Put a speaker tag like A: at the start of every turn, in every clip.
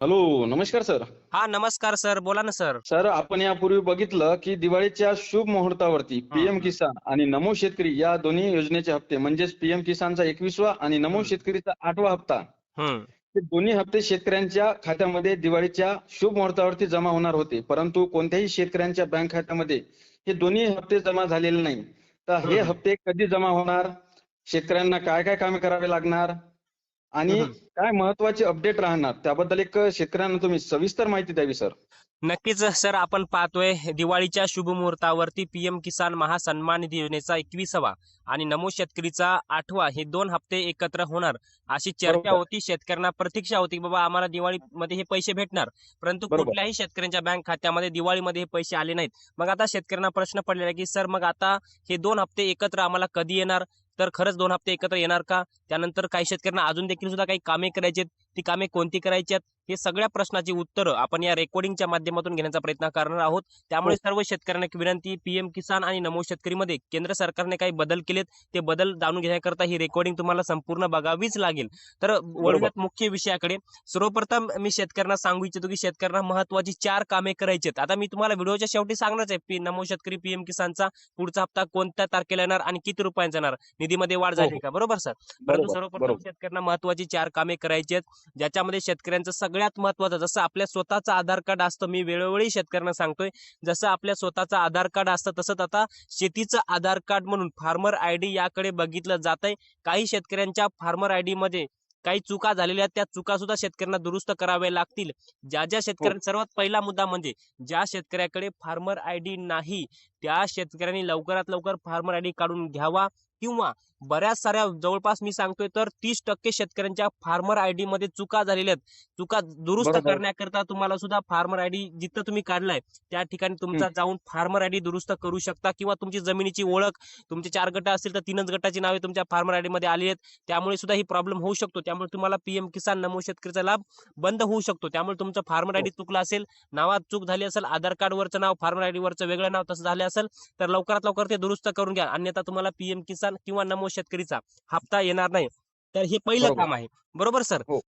A: Hello नमस्कार sir.
B: हा नमस्कार सर बोला ना सर.
A: सर आपण यापूर्वी बघितलं की दिवाळीच्या शुभ मुहूर्तावरती पीएम किसान आणि नमो शेतकरी या दोन्ही योजनेचे हप्ते म्हणजेच पीएम किसानचा एकवीसवा आणि नमो. शेतकरीचा आठवा हप्ता हे दोन्ही हप्ते शेतकऱ्यांच्या खात्यामध्ये दिवाळीच्या शुभ मुहूर्तावरती जमा होणार होते. परंतु कोणत्याही शेतकऱ्यांच्या बँक खात्यामध्ये हे दोन्ही हप्ते जमा झालेले नाही. तर हे. हप्ते कधी जमा होणार? शेतकऱ्यांना काय काय कामे करावे लागणार? आणि. काय महत्त्वाचे अपडेट राहणार त्याबद्दल एक शेतकऱ्यांना तुम्ही सविस्तर माहिती द्यावी सर
B: नक्कीच सर आपण पाहतोय दिवाळीच्या शुभ मुहूर्तावरती पीएम किसान महासन्मान निधी योजनेचा एकविसावा आणि नमो शेतकरीचा आठवा हे दोन हप्ते एकत्र होणार अशी चर्चा. होती शेतकऱ्यांना प्रतीक्षा होती बाबा आम्हाला दिवाळीमध्ये हे पैसे भेटणार परंतु. कुठल्याही शेतकऱ्यांच्या बँक खात्यामध्ये दिवाळीमध्ये हे पैसे आले नाहीत मग आता शेतकऱ्यांना प्रश्न पडलेला आहे की सर मग आता हे दोन हप्ते एकत्र आम्हाला कधी येणार तर खरंच दोन हप्ते एकत्र येणार का? त्यानंतर काही शेतकऱ्यांना अजून देखील सुद्धा काही कामे करायची आहेत ती कामे कोणती करायची आहेत हे सगळ्या प्रश्नाची उत्तरं आपण या रेकॉर्डिंगच्या माध्यमातून घेण्याचा प्रयत्न करणार आहोत. त्यामुळे सर्व शेतकऱ्यांना विनंती पीएम किसान आणि नमो शेतकरीमध्ये केंद्र सरकारने काही बदल केलेत ते बदल जाणून घेण्याकरता ही रेकॉर्डिंग तुम्हाला संपूर्ण बघावीच लागेल. तर वळूयात मुख्य विषयाकडे सर्वप्रथम मी शेतकऱ्यांना सांगू इच्छितो की शेतकऱ्यांना महत्वाची चार कामे करायची आहेत. आता मी तुम्हाला व्हिडिओच्या शेवटी सांगणारच आहे पी नमो शेतकरी पीएम किसानचा पुढचा हप्ता कोणत्या तारखेला येणार आणि किती रुपयांचा येणार निधीमध्ये वाढ झाली का? बरोबर सर? परंतु सर्वप्रथम शेतकऱ्यांना महत्वाची चार कामे करायची आहेत. ज्याच्यामध्ये शेतकऱ्यांचं सगळ्यात महत्वाचं जसं आपल्या स्वतःचं आधार कार्ड असतं मी वेळोवेळी शेतकऱ्यांना सांगतोय जसं आपल्या स्वतःचं आधार कार्ड असतं तसंच आता शेतीचं आधार कार्ड म्हणून फार्मर आय डी याकडे बघितलं जात आहे काही शेतकऱ्यांच्या फार्मर आय डी मध्ये काही चुका झालेल्या आहेत त्या चुका सुद्धा शेतकऱ्यांना दुरुस्त कराव्या लागतील. ज्या ज्या शेतकऱ्यांना सर्वात पहिला मुद्दा म्हणजे ज्या शेतकऱ्याकडे फार्मर आय डी नाही त्या शेतकऱ्यांनी लवकरात लवकर फार्मर आय डी काढून घ्यावा. किंवा बऱ्याच साऱ्या जवळपास मी सांगतोय तर तीस टक्के शेतकऱ्यांच्या फार्मर आय डी मध्ये चुका झालेल्या आहेत. चुका दुरुस्त. करण्याकरता तुम्हाला सुद्धा फार्मर आय डी जिथं तुम्ही काढलाय त्या ठिकाणी तुमचा जाऊन फार्मर आय डी दुरुस्त करू शकता किंवा तुमची जमिनीची ओळख तुमचे चार गट असतील तर तीनच गटाची नावे तुमच्या फार्मर आय डी मध्ये आली आहेत. त्यामुळे सुद्धा ही प्रॉब्लेम होऊ शकतो. त्यामुळे तुम्हाला पीएम किसान नमो शेतकरीचा लाभ बंद होऊ शकतो. त्यामुळे तुमचं फार्मर आय डी चुकलं असेल नावात चूक झाली असेल आधार कार्ड वरचं नाव फार्मर आय डी वरचं वेगळं नाव तसं झालं असेल तर लवकरात लवकर ते दुरुस्त करून घ्या. अन्यथा तुम्हाला पीएम किसान किंवा नमो शेतकरीचा हप्ता येणार नाही. तर हे पहिलं. काम आहे. बरोबर सर?
A: हो.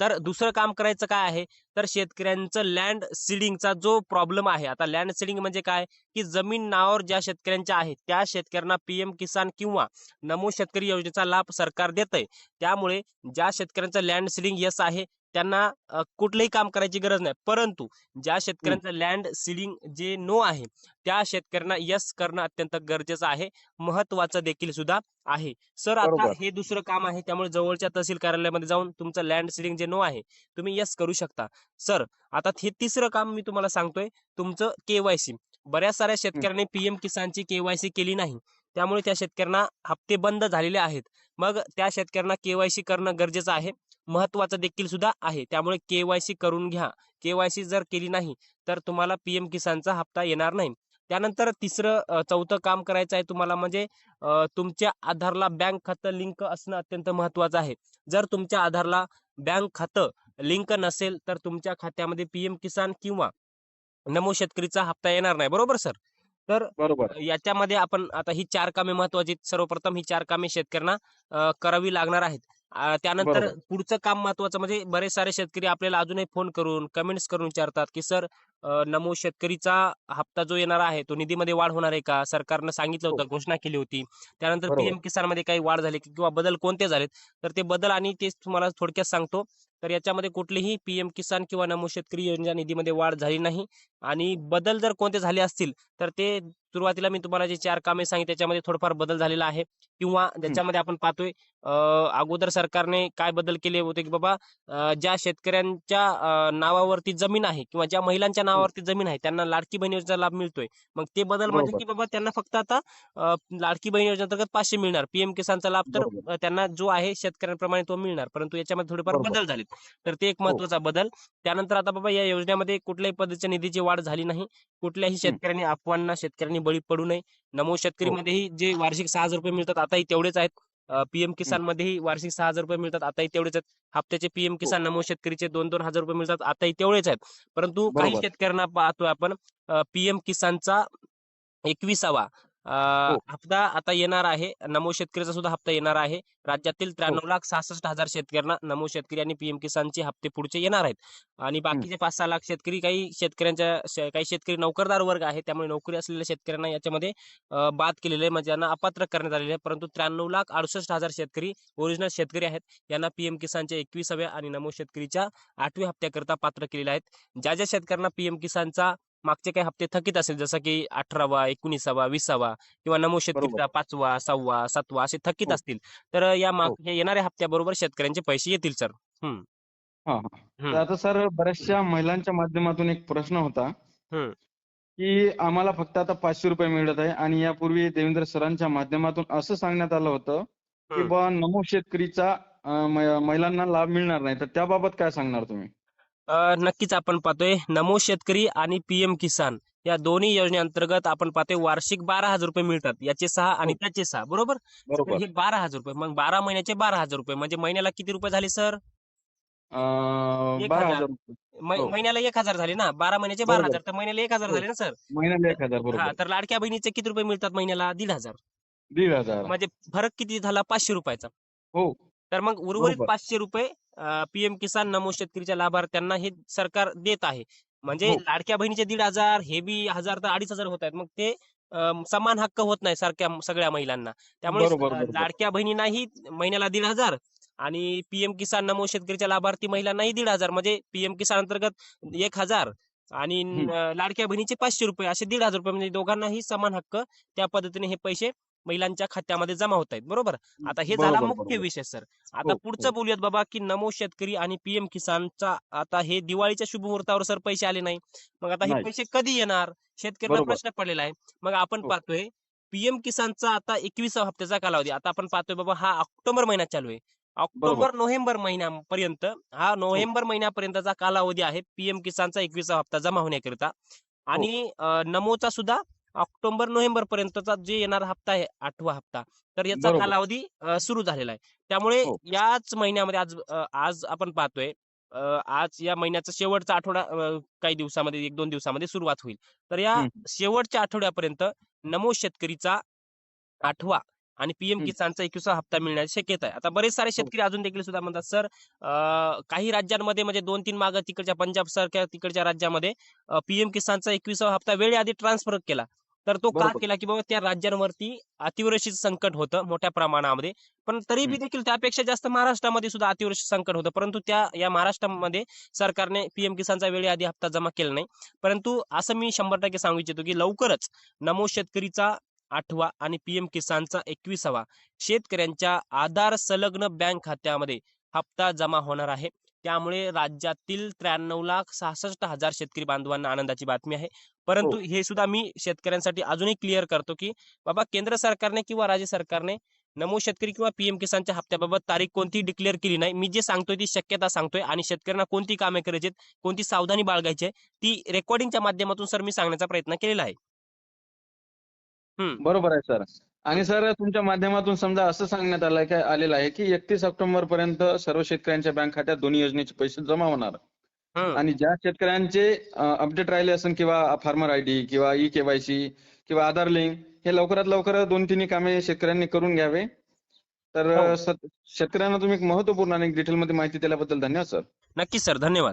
B: तर दुसरं काम करायचं काय आहे? तर शेतकऱ्यांचं लँड सिडिंगचा जो प्रॉब्लेम आहे आता लँड सिडिंग म्हणजे काय? की जमीन नावावर ज्या शेतकऱ्यांच्या आहे त्या शेतकऱ्यांना पीएम किसान किंवा नमो शेतकरी योजनेचा लाभ सरकार देत आहे त्यामुळे ज्या शेतकऱ्यांचं लँड सिडिंग यस आहे त्यांना कुठलंही काम करायची गरज नाही. परंतु ज्या शेतकऱ्यांचं लँड सिडिंग जे नो आहे त्या शेतकऱ्यांना यस करणं अत्यंत गरजेचं आहे. महत्वाचं देखील सुद्धा आहे. सर आता. हे दुसरं काम आहे त्यामुळे जवळच्या तहसील कार्यालयामध्ये जाऊन तुमचं लँड सिडिंग जे नो आहे तुम्ही यस करू शकता. सर आता हे तिसरं काम मी तुम्हाला सांगतोय तुमचं केवायसी बऱ्याच साऱ्या शेतकऱ्यांनी पीएम किसानची केवायसी केली नाही. त्यामुळे त्या शेतकऱ्यांना हप्ते बंद झालेले आहेत. मग त्या शेतकऱ्यांना केवायसी करणं गरजेचं आहे. महत्वाचं देखील सुद्धा आहे. त्यामुळे केवायसी करून घ्या. केवायसी जर केली नाही तर तुम्हाला पीएम किसानचा हप्ता येणार नाही. त्यानंतर तिसरं चौथं काम करायचं आहे तुम्हाला म्हणजे तुमच्या आधारला बँक खातं लिंक असणं अत्यंत महत्वाचं आहे. जर तुमच्या आधारला बँक खातं लिंक नसेल तर तुमच्या खात्यामध्ये पीएम किसान किंवा नमो शेतकरीचा हप्ता येणार नाही. बरोबर सर? तर
A: बरोबर.
B: याच्यामध्ये आपण आता ही चार कामे महत्वाची. सर्वप्रथम ही चार कामे शेतकऱ्यांना करावी लागणार आहेत. त्यानंतर. पुढचं काम महत्वाचं म्हणजे बरेच सारे शेतकरी आपल्याला अजूनही फोन करून कमेंट्स करून विचारतात की सर नमो शेतकरीचा हप्ता जो येणार आहे तो निधीमध्ये वाढ होणार आहे का? सरकारनं सांगितलं होतं घोषणा केली होती. त्यानंतर. पीएम किसानमध्ये काही वाढ झाली किंवा बदल कोणते झालेत? तर ते बदल आणि ते तुम्हाला थोडक्यात सांगतो. तर याच्यामध्ये कुठलीही पीएम किसान किंवा नमो शेतकरी योजना निधीमध्ये वाढ झाली नाही. आणि बदल जर कोणते झाले असतील तर ते सुरुवातीला मी तुम्हाला जे चार कामे सांगितली त्याच्यामध्ये थोडंफार बदल झालेला आहे. किंवा ज्याच्यामध्ये आपण पाहतोय अगोदर सरकारने काय बदल केले होते की बाबा ज्या शेतकऱ्यांच्या नावावरती जमीन आहे किंवा ज्या महिलांच्या नावावरती जमीन आहे त्यांना लाडकी बहीण योजनेचा लाभ मिळतोय. मग ते बदल म्हणजे. की बाबा त्यांना फक्त आता लाडकी बहीण योजनेअंतर्गत पाचशे मिळणार. पीएम किसानचा लाभ तर त्यांना जो आहे शेतकऱ्यांप्रमाणे तो मिळणार. परंतु याच्यामध्ये थोडेफार. बदल झालेत. तर ते एक
A: हो.
B: महत्त्वाचा बदल त्यानंतर आता बाबा या योजनेमध्ये कुठल्याही पद्धतीच्या निधीची वाढ झाली नाही कुठल्याही शेतकऱ्यांनी अफवांना शेतकऱ्यांनी बळी पडू नये नमो
A: हो.
B: शेतकरीमध्येही जे वार्षिक सहा हजार रुपये मिळतात आताही तेवढेच आहेत पीएम किसान मध्येही वार्षिक सहा हजार रुपये मिळतात आताही तेवढेच आहेत हप्त्याचे पीएम किसान नमो शेतकरीचे दोन दोन हजार रुपये मिळतात आताही तेवढेच आहेत परंतु काही. शेतकऱ्यांना पाहतोय आपण पीएम किसानचा एकविसावा
A: हो.
B: हप्ता आता येणार आहे. नमो शेतकरीचा सुद्धा हप्ता येणार आहे. राज्यातील
A: हो.
B: त्र्याण्णव लाख सहासष्ट हजार शेतकऱ्यांना नमो शेतकरी आणि पीएम किसानचे हप्ते पुढचे येणार आहेत. आणि बाकीचे पाच सहा लाख शेतकरी काही शेतकऱ्यांच्या काही शेतकरी नोकरदार वर्ग आहे. त्यामुळे नोकरी असलेल्या शेतकऱ्यांना याच्यामध्ये बाद केलेले आहे. म्हणजे यांना अपात्र करण्यात आलेले आहे. परंतु त्र्याण्णव लाख अडुसष्ट हजार शेतकरी ओरिजिनल शेतकरी आहेत. यांना पीएम किसानच्या एकविसाव्या आणि नमो शेतकरीच्या आठव्या हप्त्याकरता पात्र केलेले आहेत. ज्या ज्या शेतकऱ्यांना पीएम किसानचा मागचे काही हप्ते थकीत असेल जसं की अठरावा एकोणीसावा विसावा किंवा नमो शेतकरीचा पाचवा सहावा सातवा असे थकीत
A: हो.
B: असतील तर या माग
A: हो.
B: येणाऱ्या हप्त्याबरोबर शेतकऱ्यांचे पैसे येतील सर
A: हा हा
B: हम्म.
A: आता सर बऱ्याचशा महिलांच्या माध्यमातून एक प्रश्न होता. की आम्हाला फक्त आता पाचशे रुपये मिळत आहे आणि यापूर्वी देवेंद्र सरांच्या माध्यमातून असं सांगण्यात आलं होतं की. बा नमो शेतकरीचा महिलांना लाभ मिळणार नाही तर त्याबाबत काय सांगणार तुम्ही
B: नक्कीच आपण पाहतोय. नमो शेतकरी आणि पीएम किसान या दोन्ही योजनेअंतर्गत आपण पाहतोय वार्षिक बारा हजार रुपये मिळतात. याचे सहा आणि
A: हो.
B: त्याचे सहा. बरोबर? हे बारा हजार रुपये. मग बारा महिन्याचे बारा हजार रुपये. म्हणजे महिन्याला किती रुपये झाले सर? एक हजार.
A: हो.
B: महिन्याला एक हजार झाले ना? बारा महिन्याचे बारा. हजार. तर महिन्याला एक हजार
A: हो.
B: झाले ना सर?
A: महिन्याला एक हजार
B: हा तर लाडक्या बहिणीचे किती रुपये मिळतात महिन्याला? दीड हजार.
A: दीड हजार.
B: म्हणजे फरक किती झाला? पाचशे रुपयाचा.
A: हो.
B: तर मग उर्वरित. पाचशे रुपये पीएम किसान नमो शेतकरीच्या लाभार्थ्यांना हे सरकार देत आहे. म्हणजे
A: हो.
B: लाडक्या बहिणीचे दीड हजार हे बी हजार तर अडीच हजार होत आहेत. मग ते समान हक्क होत नाही सारख्या सगळ्या महिलांना. त्यामुळे. लाडक्या बहिणींनाही महिन्याला दीड हजार आणि पीएम किसान नमो शेतकरीच्या लाभार्थी महिलांनाही दीड हजार. म्हणजे पीएम किसान अंतर्गत एक हजार आणि लाडक्या बहिणीचे पाचशे रुपये असे दीड हजार रुपये. म्हणजे दोघांनाही समान हक्क त्या पद्धतीने हे पैसे महिलांच्या खात्यामध्ये जमा होत आहेत बरोबर? आता हे झाला मुख्य. विषय सर. आता
A: हो,
B: पुढचं
A: हो.
B: बोलूयात बाबा की नमो शेतकरी आणि पीएम किसानचा आता हे दिवाळीच्या शुभ मुहूर्तावर सर पैसे आले नाही. मग आता हे. पैसे कधी येणार? शेतकऱ्यांना. प्रश्न पडलेला आहे. मग आपण
A: हो.
B: पाहतोय पीएम किसानचा आता एकविसा हप्त्याचा कालावधी. आता आपण पाहतोय बाबा हा ऑक्टोबर महिन्यात चालू आहे. ऑक्टोबर नोव्हेंबर महिन्यापर्यंत हा नोव्हेंबर महिन्यापर्यंतचा कालावधी आहे पीएम किसानचा एकविसा हप्ता जमा होण्याकरिता. आणि नमोचा सुद्धा ऑक्टोबर नोव्हेंबर पर्यंतचा जे येणारा हप्ता आहे आठवा हप्ता तर याचा. कालावधी सुरू झालेला आहे त्यामुळे
A: हो.
B: याच महिन्यामध्ये आज आज आपण पाहतोय आज या महिन्याचा शेवटचा आठवडा काही दिवसामध्ये एक दोन दिवसामध्ये सुरुवात होईल तर या. शेवटच्या आठवड्यापर्यंत नमो शेतकरीचा आठवा आणि पीएम. किसानचा एकविसा हप्ता मिळण्याची शक्यता आहे आता बरेच सारे शेतकरी अजून देखील सुद्धा म्हणतात सर काही राज्यांमध्ये म्हणजे दोन तीन माग तिकडच्या पंजाब सारख्या तिकडच्या राज्यामध्ये पीएम किसानचा एकविसावा हप्ता वेळेआधी ट्रान्सफर केला तर तो का. केला की बाबा त्या राज्यांवरती अतिवृष्टीचं संकट होतं मोठ्या प्रमाणामध्ये पण तरी बी. देखील त्यापेक्षा जास्त महाराष्ट्रामध्ये सुद्धा अतिवृष्टी संकट होतं परंतु त्या या महाराष्ट्रामध्ये सरकारने पीएम किसानचा वेळेआधी हप्ता जमा केला नाही परंतु असं मी शंभर टक्के सांगू इच्छितो की लवकरच नमो शेतकरीचा आठवा आणि पीएम किसानचा एकविसावा शेतकऱ्यांच्या आधार संलग्न बँक खात्यामध्ये हप्ता जमा होणार आहे त्यामुळे राज्यातील त्र्याण्णव लाख सहासष्ट हजार शेतकरी बांधवांना आनंदाची बातमी आहे. परंतु हे. सुद्धा मी शेतकऱ्यांसाठी अजूनही क्लिअर करतो की बाबा केंद्र सरकारने किंवा राज्य सरकारने नमो शेतकरी किंवा पीएम किसानच्या हप्त्याबाबत तारीख कोणती डिक्लेअर केली नाही. मी जे सांगतोय ती शक्यता सांगतोय आणि शेतकऱ्यांना कोणती कामे करायची कोणती सावधानी बाळगायची आहे, ती रेकॉर्डिंगच्या माध्यमातून सर मी सांगण्याचा प्रयत्न केलेला आहे.
A: बरोबर आहे सर. आणि सर तुमच्या माध्यमातून समजा असं सांगण्यात आलंय काय आलेलं आहे की एकतीस ऑक्टोबर पर्यंत सर्व शेतकऱ्यांच्या बँक खात्यात दोन्ही योजनेचे पैसे जमा होणार. आणि ज्या शेतकऱ्यांचे अपडेट राहिले असेल किंवा फार्मर आयडी किंवा ई केवायसी किंवा आधार लिंक हे लवकरात लवकर दोन तिन्ही कामे शेतकऱ्यांनी करून घ्यावे. तर
B: हो.
A: शेतकऱ्यांना तुम्ही एक महत्त्वपूर्ण आणि डिटेलमध्ये माहिती दिल्याबद्दल धन्यवाद सर.
B: नक्की सर. धन्यवाद.